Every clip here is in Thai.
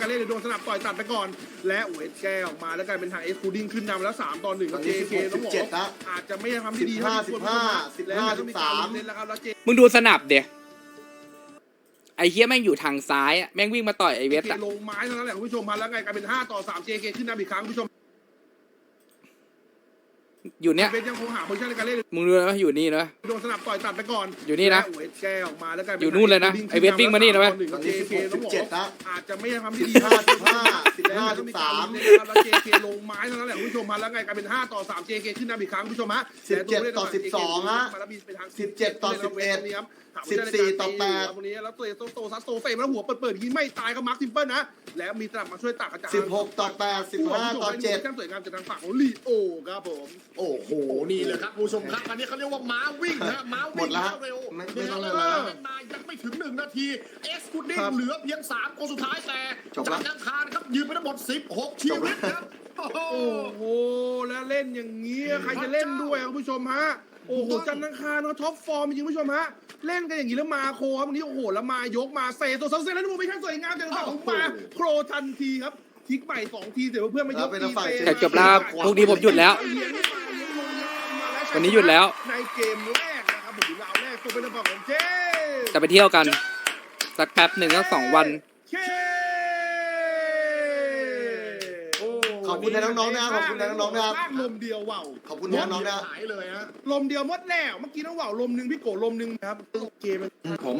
การเล่นโดนสนับต่อยตัดไปก่อน และเวทแก้ออกมาแล้วกลายเป็นทางเอสคูดิ้งขึ้นนำแล้ว 3 ต่อ1กับ JK ต้องบอก17นะอาจจะไม่ทำที่ดี15ที่ควร15แล้วต้องมีการ13เล่นแล้วครับแล้วเจมึงดูสนับเดี๋ยไอ้เฮียแม่งอยู่ทางซ้ายอะแม่งวิ่งมาต่อยไอ้เวทเคอะลงไม้เท่านั้นแหละคุณผู้ชมมาแล้วไงกลายเป็น 5 ต่อ 3 JK ขึ้นนำอีกครั้งคุณผู้ชม อยู่เนี้ยเบนยังคงหาโพซิชั่นในการเล่นมึงดูนะอยู่นี่นะ โดนสนับต่อยตัดไปก่อนอยู่นี่นะและเวทแก้ออกมาแล้วกลายเป็อยู่นู่นเลยนะไอ้เวทวิ่งมานี่นะเว้ยหนึ่งตกัอบนนี้ JK ต้องบอก17นะอาจจะไม่ทำที่ดี15 15แล้ว15ต้องมีการ13เล่นนะครับแล้ว JK ลงไม้เท่านั้นแหละคุณผู้ชมมาแล้วไงกลายเป็น 5 ต่อ3 JK ขึ้นนำอีกครั้งคุณผู้ชมฮะ17ต่อ12ฮะมาแล้วมีไปทาง17ต่อ11นี่ครับ14ต่อ8ตรงนี้แล้วตัวโตโตซัสโตเฟมแล้วหัวเปิดเปิดยิงไม่ตายก็มาร์คทิมเปิลนะแล้วมีตลับมาช่วยตักกระจาย 16ต่อ8 15ต่อเจ็ดสวยงามจากทางฝั่งของลีโอครับผมโอ้โหโอ้โห นี่เลยครับคุณผู้ชมครับ อันนี้เขาเรียกว่าม้าวิ่งนะม้าหมวิ่ดงละเร็วไม่ไม่ไม่ต้ต้อองงเล่เล่นนละละมายังไม่ถึงหนึ่งนาที เอ็กซ์กูดิ้งครับเหลือเพียงสามคนสุดท้ายแต่จบจาละกนังคารครับยืนไปทั้งหมด16ชีวิตครับโอ้โหโอ้โห แล้วเล่นอย่างนี้ใครจะเล่นด้วยคุณผู้ชมฮะ โอ้โหจันทร์อังคารเนาะท็อปฟอร์มจริงๆคุณผู้ชมฮะเล่นกันอย่างนี้แล้วมาโคครับวันนี้โอ้โหแล้วมายกมาเซตัวซัสเซนแล้วดูไปข้างสวยงามจากฝั่งของมาโครทันทีครับทิกใหม่สองทีเดี๋ยวเพื่อนมายกแล้วเป็นฝ่ายตีแต่จบแล้วครับพรุ่งนี้ผมหยุดแล้ว วันนี้หยุดแล้ว ในเกมแรกนะครับผมราวแรกตัวเป็นฝั่งของเจจะไปเที่ยวกัน สักแป๊บหนึ่งสักสองวัน เคขอบคุณนะน้องๆนะครับขอบคุณนะน้องๆนะครับลากลมเดียวว่าวขอบคุณน้องๆนะ หายเลยฮะลมเดียวหมดแล้วเมื่อกี้น้องว่าวลมหนึ่งพี่โกลมหนึ่งครับเกมมันผม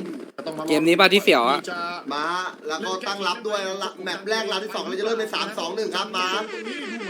ต้องาเกมนี้ป่ะที่เสี่ยวอะจะมาแล้วก็ตั้งรับด้วยแล้วแมปแรกราวที่สองเราจะเริ่มใน3 2 1ครับมา ตรงนี้ดู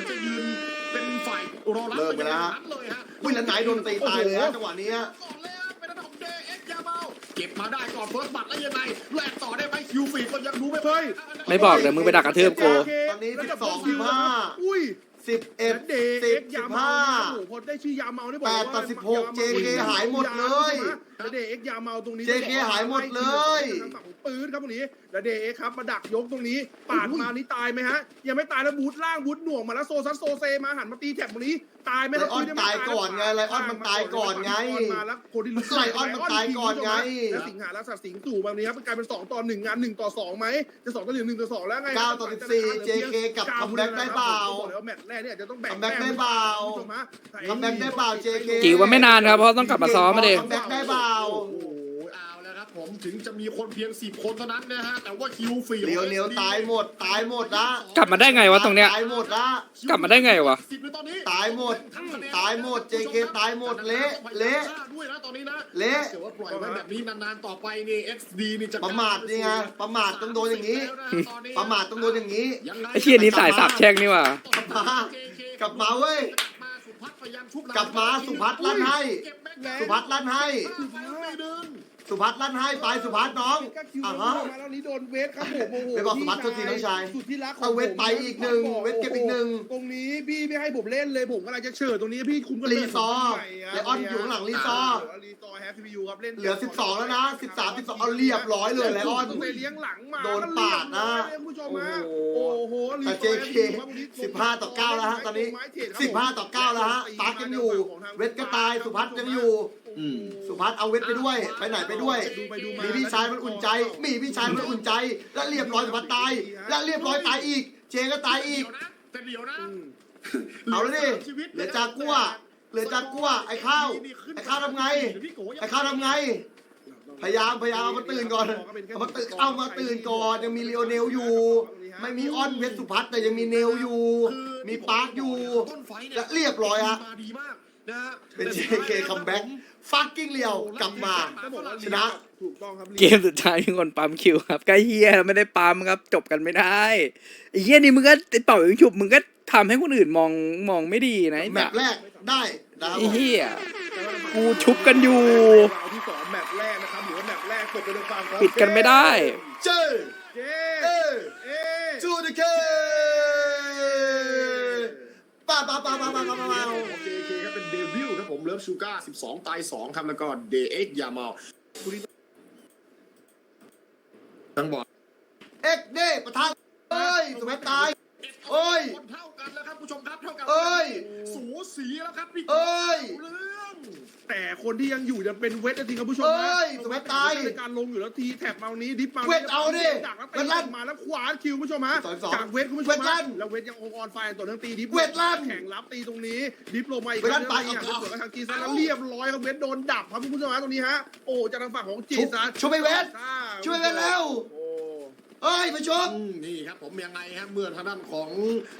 รอรับเริ่มไปแล้วฮะเลยฮะอุ้ยแล้วไหนโดนตีตายเลยฮะจังหวะนี้ฮะ ก่อนเลยฮะเป็นระดับเดเอ็กยาเมาเก็บมาได้ก่อนเฟิร์สบัตแล้วยังไงแลกต่อได้ไหมคิวฟีก็ยังรู้ไม่เฮ้ย ไม่บอกเดี๋ยวมึงไปดักกระทืบกู ตอนนี้แล้วกับ12คิวนะครับ15 อุ้ย 11เอ็ดเดย์เอ็กยาเมาโอ้โห15พอได้ชื่อยาเมานี่บอกแปว่าดต่อ16 JK หายหมดเลยแล้วเดย์เอ็กยาเมาตรงนี้ JK หายหมดเลย ทางฝั่งของปืนครับตรงนี้แล้วเดย์เอ็กครับมาดักยกตรงนี้ปาดมานี่ตายไหมฮะยังไม่ตายแล้วบูทล่างบูทหน่วงมาแล้วโซซัสโซเซมาหันมาตีแถบตรงนี้ ตายไหมไลออนตายก่อนไงไลออนมันตายก่อนไงมาแล้วคนที่รู้ไลออนมันตายก่อนไง แล้วสิงหารักษาสิงห์สู่แบบนี้ครับกลายเป็นสองต่อหนึ่งงานหนึ่งต่อสองไหมจะสองต่อหนึ่งหนึ่งต่อสองแล้วไงเก้าต่อ14 JK กับ comeback ได้เปล่าบอกเลยว่าแมตช์แรกเนี่ยอาจจะต้องแบ่ง comeback ได้เปล่า คุณผู้ชมฮะทำแบ็คได้เปล่า JK จิ๋วว่าไม่นานครับเพราะต้องกลับมาซ้อมมาดิทำแบ็คได้เปล่า โอ้โห ผมถึงจะมีคนเพียง10คนเท่านั้นนะฮะแต่ว่าคิวฟีดเลียวเลียวตายหมดตายหมดละกลับมาได้ไงวะตรงเนี้ยตายหมดละกลับมาได้ไงวะสิบในตอนนี้ตายหมดตายหมด JK ตายหมดเละเละด้วยนะตอนนี้นะเละเดี๋ยวว่าปล่อยไว้แบบนี้นานๆต่อไปนี่ XD นี่จะประมาทนี่ไงประมาทต้องโดนอย่างนี้ ประมาทต้องโดนอย่างนี้ไอ้เชี่ยนี้สายสับแช่งนี่หว่ะกลับมากลับมาเว้ยกลับมาสุพัฒน์ลั่นให้ สุพัฒน์ลั่นให้ไม่ดึง สุพัฒน์ลั่นให้ไปสุพัฒน์น้องก็คิวอ่ามาฮะแล้วนี้โดนเวทครับผมโอ้โหไปบอกสมัติตัวทีน้องชายสุดที่รักของเอาเวทไปอีกหนึ่งผมเวทเก็บอีกหนึ่ง ตรงนี้พี่ไม่ให้ผมเล่นเลยผมกำลังจะเฉิดตรงนี้พี่คุมกันรีซอร์ใหม่ะเลออนอยู่ข้างหลังรีซอร์รีซอร์แฮปปี้ยูครับเล่นเหลือ 12 แล้วนะ 13 12 เอาเรียบร้อยเลยไลออน ต้องไปเลี้ยงหลังมาโดนปาดนะเรียบร้อยเลยคุณผู้ชมฮะโอ้โอ้โหโหแต่ JK 15ต่อ9แล้วฮะตอนนี้ 15 ต่อ 9 แล้วฮะปาร์คยังอยู่ เวทก็ตายสุพัฒน์ยังอยู่ อืมสุพัฒน์เอาเวทไปด้วย ไปไหนไปด้วย ดูไปดูามีพี่ชายมันอุ่นใจ มีพี่ชายมันอุ่นใจ และเรียบร้อยสุพัฒน์ตาย และเรียบร้อยตายอีก เจก็ตายอีก แต่เดี๋ยวนะอืมเอาเลยดิเหลือจากัวเหลือจากัวไอ้ข้าว ไอ้ข้าวทำไง ไอ้ข้าวทำไง พยายามพยายามเอามาตื่นก่อนเอามาตื่นเอามาตื่นก่อนยังมีเลโอเนลอยู่ ไม่มีอ้อนเพชรสุพัฒน์แต่ยังมีเนลอยู่ มีปาร์คอยู่ต้นไฟนี่และเรียบร้อยฮะ มาดีมาก นะฮะเป็น JK คัมแบ็กฟักกิ้งเลียวกลับมาชนะ ถูกต้องครับเกมสุดท้ายมีคนปั๊มคิวครับก็เฮียไม่ได้ปั๊มครับจบกันไม่ได้ไอ้เฮียนี่มึงก็ไอ้เป่ายิงฉุบมึงก็ทำให้คนอื่นมองมองไม่ดีนะไอ้แมสัปสแรกได้นะครับไอ้เฮียกูชุบกันอยู่ราวที่สองแมตช์แรกนะครับหรือว่าแมตช์แรกจบไปด้วยความของปิดกันไม่ได้ เจอเจเอเอจูดิเคป้าป้าป้าป้าป้าป้าป้า เลิฟชูการ์12 ตาย 2 ครับ แล้วก็เดเอ็กยามาทั้งบอกเอ็กเด้ประทังเอ้ยสุดท้ายตาย เอ้ยคนเท่ากันแล้วครับผู้ชมครับเท่ากันเอ้ยสูสีแล้วครับพี่เอ้ยเรื่องแต่คนที่ยังอยู่ยังเป็นเวทนาทีครับผู้ชมเอ้ยนะสมัยตายในการลงอยู่แล้วทีแท็บมาวันนี้ดิฟมาเวทเอาดิจากแล้วเวทลั่นมาแล้วขวาคิวผู้ชมฮะสองสองจากเวทคุณผู้ชเวมทลั่ฮะนแล้วเวทยังองออนไฟตัวทั้งตีดิฟเวทลั่นแข่งรับตีตรงนี้ดิฟลงมาอีกเวทลั่นไปแล้วเอาสวนกับทางจีซันแล้วเรียบร้อยครับเวทโดนดับครับคุณผู้ชมฮะตรงนี้ฮะโอ้จากทางฝั่งของจีซันช่วยไปเวทอ่าช่วยไปแล้วโอ้ เอ้ยผู้ชม อืมนี่ครับผมยังไงฮะเมื่อทางด้านของ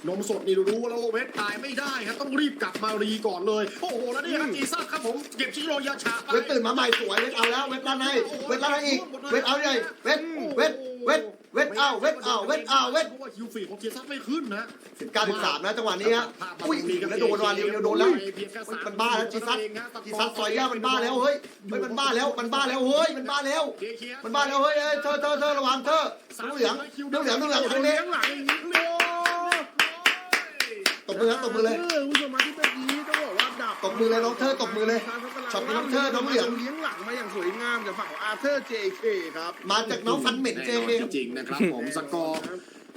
นมสดนี่รู้แล้วว่าเวทตายไม่ได้ครับต้องรีบกลับมารีก่อนเลย โอ้โหแล้วนี่ครับจีซ่าครับผมเก็บชิโรยาชาไปเวทตื่นมาใหม่สวยเวทเอาแล้วเวทลั่นให้เวทลั่นให้อีกเวทเอาใหญ่เวทเวทเวท เวทเอาเวทเอาเวทเอาเวทเพราะว่าคิวฟีของจีซ่าไม่ขึ้นนะสิบเก้าสิบสามนะจังหวะนี้ฮะอุ้ยแล้วโดนวันเดียวโดนแล้วมันบ้าแล้วจีซัสจีซัสซอยย่ามันบ้าแล้วเฮ้ยเฮ้ยมันบ้าแล้วมันบ้าแล้วเฮ้ยมันบ้าแล้วมันบ้าแล้วเฮ้ยเฮ้ยเธอเธอเธอระวังเธอน้ำเหลืองน้ำเหลืองน้ำเหลืองอยู่ตรงนี้เลี้ยงหลังอย่างนี้โอ้ตบมือครับตบมือเลยออคุณผู้ชมมาที่เมื่อกี้ต้องบอกว่าดับตบมือเลยน้องเธอตบมือเลย ช็อตนี้น้องเธอน้องเหลือง เลี้ยงหลังมาอย่างสวยงามจากฝั่งของอาร์เธอร์ JK ครับมาจากน้องฟันเหม็นเจงเองจริงๆนะครับผมสกอร์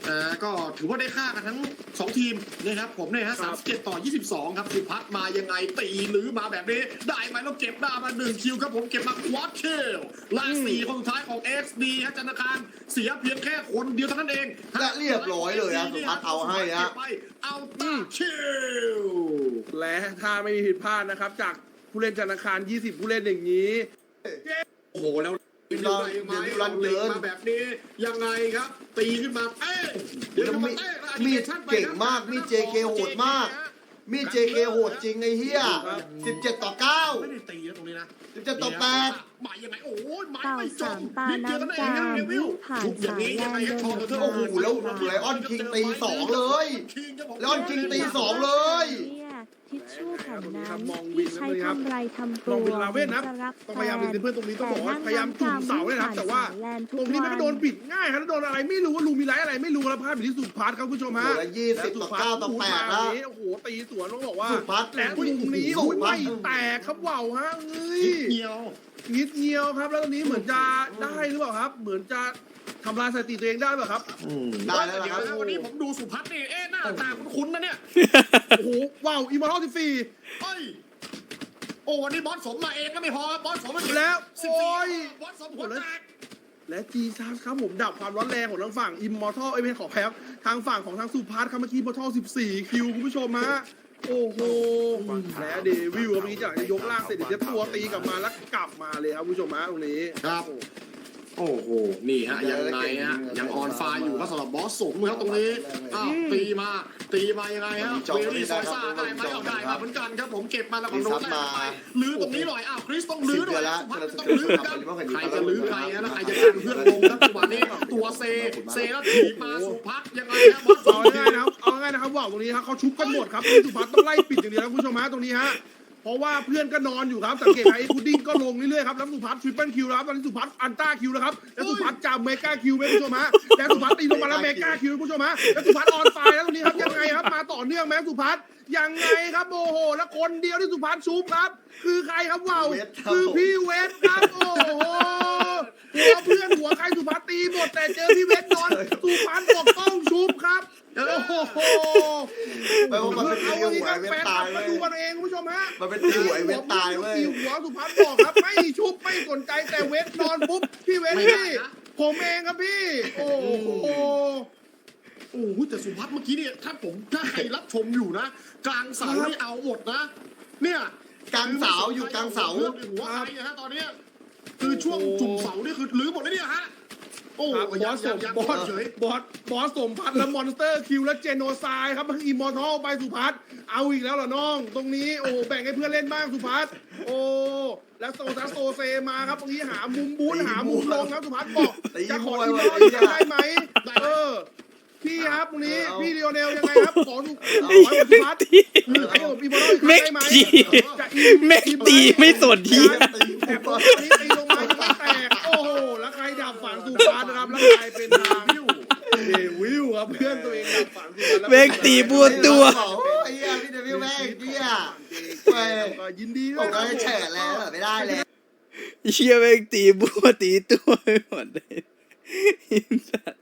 เอ่อก็ถือว่าได้ค่ากันทั้ง 2 ทีมนะครับผมเนี่ยฮะ37ต่อ 22 ครับสุพัฒน์มายังไงตีหรือมาแบบนี้ ได้ไหมแล้วเก็บได้มา 1 คิวครับผมเก็บมาควอตคิลและสี่คนสุดท้ายของ XD ฮะจันทคารเสียเพียงแค่คนเดียวเท่านั้นเองและเรียบร้อยเลยฮะสุพัฒน์เอาให้ฮะ เก็บไปเอาตาคิลและถ้าไม่มีผิดพลาดนะครับจาก ผู้เล่นจันทคาร 20 ผู้เล่นอย่างนี้โอ้โหแล้วเดี๋ยวเดี๋ยวรันเกินมาแบบนี้ยังไงครับ ตีขึ้นมาเอ๊ะแล้วมีมีดเก่งมากมีด JK โหดมาก มีด JK โหดจริงไอ้เหี้ย17 ต่อไม่ได้ตีนะตรงนี้นะ9 17ต่อ8หมายยังไงโอ้ยหมายเต่าไม่จสามมตานิดเดียวน้ำนั่นเองจานะมเดวิลผ่านทุกอย่างสายนี้แลยังไงนครับเดินทอผ่านร์เทอร์โอ้โหแล้วไลออนคิงตีสองเลยไลออนคิงตีสองเลยเนี่ย ทิชชู่แผ่นนั้นมองวินที่นะใช้เลยครับทำไรทำตัมองวเป็นลาเว่นนะจะรักต้องพยายามดึงเพื่อนตรงนี้ต้องบอกว่าพยายามจุ่มเสาเลยนะครับแต่ว่าแลนตรงนี้มันก็โดนปิดง่ายครับแล้วโดนอะไรไม่รู้ว่าลูมีไรอะไรไม่รู้แล้วพลาดอยู่ที่สุดพาร์ทครับคุณผู้ชมฮะโอ้โหแล้ว20ต่อ9ต่อ8นะโอ้โหตีสวนต้องบอกว่าสุพัฒน์และมุมนี้สุโอ้ยพัไม่ฒน์แตกครับว่าวฮะเอ้ยเหี่ยว นิดเดียวครับ แล้วตรงนี้เหมือนจะได้หรือเปล่าครับ เหมือนจะทำลายสถิติตัวเองได้หรือเปล่าครับได้แล้วล่ะครับเดี๋ยนะวันนี้ผมดูสุพัฒน์นี่เอ๊ะหน้าตาคุ้นๆนะเนี่ยโอ้โหว้าวอีมอร์ทัลสิบสี่เฮ้ยโอ้วันนี้บอสสมมาเองก็ไม่พอบอสสมมาแล้วสิบโอ้สี่ย บอสสมหัวแตกและจีซัสครับผมดับความร้อนแรงของทางฝั่งอิมมอร์ทัลไอเพนขอแพ้ครับทางฝั่งของทางสุพาร์ทครับเมื่อกี้มอร์ทัล14 คิวคุณผู้ชมฮะ โอ้โหและเดวิลครับเมื่อกี้จะยกล่างเสร็จเดี๋ยวตัวตีกลับมาแล้วกลับมาเลยครับคุณผู้ชมฮะตรงนี้ครับ โอ้โห นี่ฮะยังไงฮะยังออนไฟอยู่ครับสำหรับบอสสมครับตรงนี้อ้าวตีมาตีมายังไงฮะเวลี่ซอยซ่าได้ไหมเอาได้มาเหมือนกันครับผมเก็บมาแล้วก็โดนแลกไปลื้อตรงนี้หน่อยอ้าวคริสต้องลื้อหน่อยสุพัฒน์ต้องลื้อเหมือนกันใครจะลื้อใครฮะแล้วใครจะกันเพื่อนลงครับจังหวะนี้ตัวเซเซแล้วถีบมาสุพัฒน์ยังไงฮะบอสสเอามง่ายๆนะครับเอาง่ายๆ นะครับว่าวตรงนี้ครับเขาชุบกันหมดครับสุพาร์ต้องไล่ปิดอย่างเดียวนะคุณผู้ชมฮะตรงนี้ฮะเพราะว่าเพื่อนก็นอนอยู่ครับสังเกตไอ้พุดดิ้งก็ลงเรื่อยๆครับแล้วสุพัฒน์ทริปเปิลคิวแล้วครับตอนนี้สุพัฒน์อันต้าคิวแล้วครับแล้วสุพัฒน์จามเมกาคิวไหมคุณผู้ชมฮะแล้วสุพัฒน์ตีลงมาแล้วเมกาคิวคุณผู้ชมฮะแล้วสุพัฒน์ออนไฟแล้วตรงนี้ครับยังไงครับมาต่อเนื่องไหมสุพัฒน์ยังไงครับโอ้โหแล้วคนเดียวที่สุพัฒน์ชุบครับ คือใครครับว่าวคือพี่เวทครับโอ้โหหัวเพื่อนหัวใครสุพัฒน์ตีหมดแต่เจอพี่เวทนอนสุพัฒน์บอกต้องชุบครับ โอ้โหไปว่ามันเป็นตีเอาหัวันวนี้ไอ้ครับเวทตายเว้แฟนคลับมายดูกันเองคุณผู้ชมฮะมันเป็นตีหัวไอ้เวทตายเว้ย ตีหัวสุพัฒน์บอกครับ ไม่ชุบไม่สนใจแต่เวทนอนปุ๊บพี่เวทไม่ได้พี่นะผมเองครับพี่ โอ้โห โอ้โหแต่สุพัฒน์เมื่อกี้เนี่ยถ้าผมถ้าใครรับชมอยู่นะ กลางเสานี่เอาหมดนะ เนี่ยกลางเสาอยู่กลางเสาเรื่องหัวใครอะฮะตอนเนี้ยคือช่วงจุ่มเสานี่คือลื้อหมดเลยเนี่ยฮะ โอ้ครับบยัองสสยังมยังบอสเฉย บอสบอสสมพัฒน์และมอนสเตอร์คิวและเจโนไซด์ครับทั้งอิมมอร์ทัลไปสุพัฒน์เอาอีกแล้วเหรอน้อง ตรงนี้โอ้แบ่งให้เพื่อนเล่นบ้างสุพัฒน์โอ้แล้วโซทัสโซเซมาครับตรงนี้หามุมบูนหามุมลงครับสุพัฒน์บอกตีจะขอมวยอีไว้มอไอ้ร์เหี้ยได้ไหมเออพี่ครับตรงนี้เอาพี่เดียวเนลยังไงครับขอสุขเอาขอให้สุพัฒน์หรือให้ผมอีมอร์ทัลอีกครั้งได้ไหมแม็กกี้จะอิมแม่งตีไม่สนที่ตีแต่หัตวอนนี้ตีล บฝังสุพรรณนะครับแล้วกลายเป็นทางวิวเดวิลครับเพื่อนตัวเองดับฝังสุพรรณแล้วแม่งตีบัวตัวไอ้เหี้ยพี่เดวิลแม่งเหี้ยเว้ยก็ยินดีด้ผวยมก็เฉิดแล้วไม่ได้เลยเชี่ยแม่งตีบัวตีตัวไปหมดเลยไอ้สัส